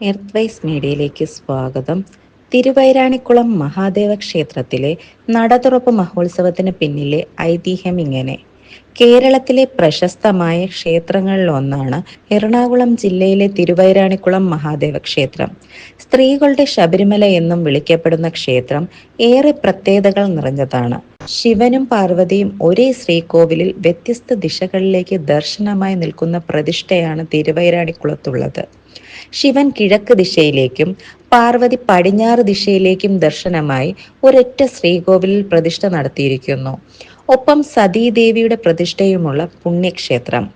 Earth മീഡിയയിലേക്ക് സ്വാഗതം. തിരുവൈരാണിക്കുളം മഹാദേവ ക്ഷേത്രത്തിലെ നടതുറപ്പ് മഹോത്സവത്തിന് പിന്നിലെ ഐതിഹ്യം ഇങ്ങനെ. കേരളത്തിലെ പ്രശസ്തമായ ക്ഷേത്രങ്ങളിലൊന്നാണ് എറണാകുളം ജില്ലയിലെ തിരുവൈരാണിക്കുളം മഹാദേവ ക്ഷേത്രം. സ്ത്രീകളുടെ ശബരിമല എന്നും വിളിക്കപ്പെടുന്ന ക്ഷേത്രം ഏറെ പ്രത്യേകതകൾ നിറഞ്ഞതാണ്. ശിവനും പാർവതിയും ഒരേ ശ്രീകോവിലിൽ വ്യത്യസ്ത ദിശകളിലേക്ക് ദർശനമായി നിൽക്കുന്ന പ്രതിഷ്ഠയാണ് തിരുവൈരാണിക്കുളത്തുള്ളത്. ശിവൻ കിഴക്ക് ദിശയിലേക്കും പാർവതി പടിഞ്ഞാറ് ദിശയിലേക്കും ദർശനമായി ഒരൊറ്റ ശ്രീകോവിലിൽ പ്രതിഷ്ഠ നടത്തിയിരിക്കുന്നു. ഒപ്പം സതീദേവിയുടെ പ്രതിഷ്ഠയുമുള്ള പുണ്യക്ഷേത്രം.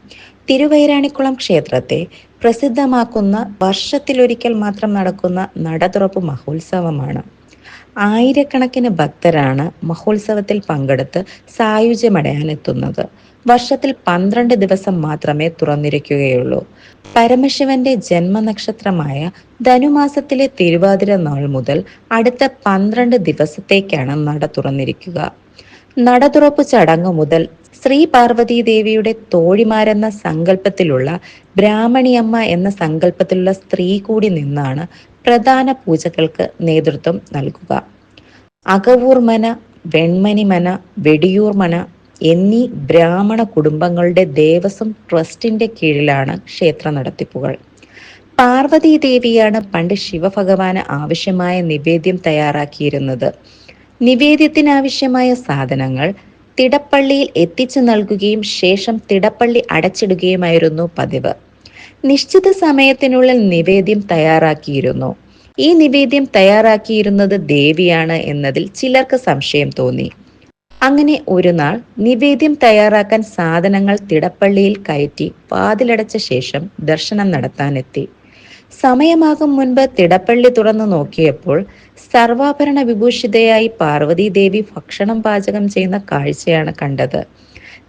തിരുവൈരാണിക്കുളം ക്ഷേത്രത്തെ പ്രസിദ്ധമാക്കുന്ന വർഷത്തിലൊരിക്കൽ മാത്രം നടക്കുന്ന നടതുറപ്പ് മഹോത്സവമാണ്. ആയിരക്കണക്കിന് ഭക്തരാണ് മഹോത്സവത്തിൽ പങ്കെടുത്ത് സായുജ്യമടയാനെത്തുന്നത്. വർഷത്തിൽ പന്ത്രണ്ട് ദിവസം മാത്രമേ തുറന്നിരിക്കുകയുള്ളൂ. പരമശിവന്റെ ജന്മനക്ഷത്രമായ ധനുമാസത്തിലെ തിരുവാതിര നാൾ മുതൽ അടുത്ത പന്ത്രണ്ട് ദിവസത്തേക്കാണ് നട തുറന്നിരിക്കുക. നട തുറപ്പ് ചടങ്ങ് മുതൽ ശ്രീ പാർവതി ദേവിയുടെ തോഴിമാരെന്ന സങ്കല്പത്തിലുള്ള ബ്രാഹ്മണിയമ്മ എന്ന സങ്കല്പത്തിലുള്ള സ്ത്രീ കൂടി നിന്നാണ് പ്രധാന പൂജകൾക്ക് നേതൃത്വം നൽകുക. അകവൂർമന വെൺമണിമന വെടിയൂർമന എന്നീ ബ്രാഹ്മണ കുടുംബങ്ങളുടെ ദേവസ്വം ട്രസ്റ്റിന്റെ കീഴിലാണ് ക്ഷേത്ര നടത്തിപ്പുകൾ. പാർവതി ദേവിയാണ് പണ്ട് ശിവഭഗവാന് ആവശ്യമായ നിവേദ്യം തയ്യാറാക്കിയിരുന്നത്. നിവേദ്യത്തിനാവശ്യമായ സാധനങ്ങൾ തിടപ്പള്ളിയിൽ എത്തിച്ചു നൽകുകയും ശേഷം തിടപ്പള്ളി അടച്ചിടുകയുമായിരുന്നു പതിവ്. നിശ്ചിത സമയത്തിനുള്ളിൽ നിവേദ്യം തയ്യാറാക്കിയിരുന്നു. ഈ നിവേദ്യം തയ്യാറാക്കിയിരുന്നത് ദേവിയാണ് എന്നതിൽ ചിലർക്ക് സംശയം തോന്നി. അങ്ങനെ ഒരു നാൾ നിവേദ്യം തയ്യാറാക്കാൻ സാധനങ്ങൾ തിടപ്പള്ളിയിൽ കയറ്റി വാതിലടച്ച ശേഷം ദർശനം നടത്താനെത്തി. സമയമാകും മുൻപ് തിടപ്പള്ളി തുറന്നു നോക്കിയപ്പോൾ സർവാഭരണ വിഭൂഷിതയായി പാർവതി ദേവി ഭക്ഷണം പാചകം ചെയ്യുന്ന കാഴ്ചയാണ് കണ്ടത്.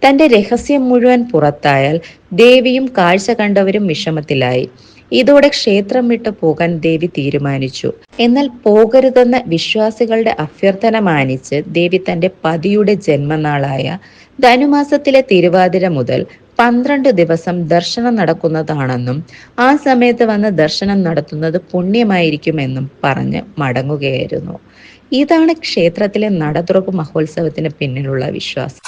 തന്റെ രഹസ്യം മുഴുവൻ പുറത്തായാൽ ദേവിയും കാഴ്ച കണ്ടവരും വിഷമത്തിലായി. ഇതോടെ ക്ഷേത്രം വിട്ടു പോകാൻ ദേവി തീരുമാനിച്ചു. എന്നാൽ പോകരുതെന്ന വിശ്വാസികളുടെ അഭ്യർത്ഥന മാനിച്ച് ദേവി തന്റെ പതിയുടെ ജന്മനാളായ ധനുമാസത്തിലെ തിരുവാതിര മുതൽ പന്ത്രണ്ട് ദിവസം ദർശനം നടക്കുന്നതാണെന്നും ആ സമയത്ത് വന്ന് ദർശനം നടത്തുന്നത് പുണ്യമായിരിക്കുമെന്നും പറഞ്ഞ് മടങ്ങുകയായിരുന്നു. ഇതാണ് ക്ഷേത്രത്തിലെ നടതുറപ്പ് മഹോത്സവത്തിന് പിന്നിലുള്ള വിശ്വാസം.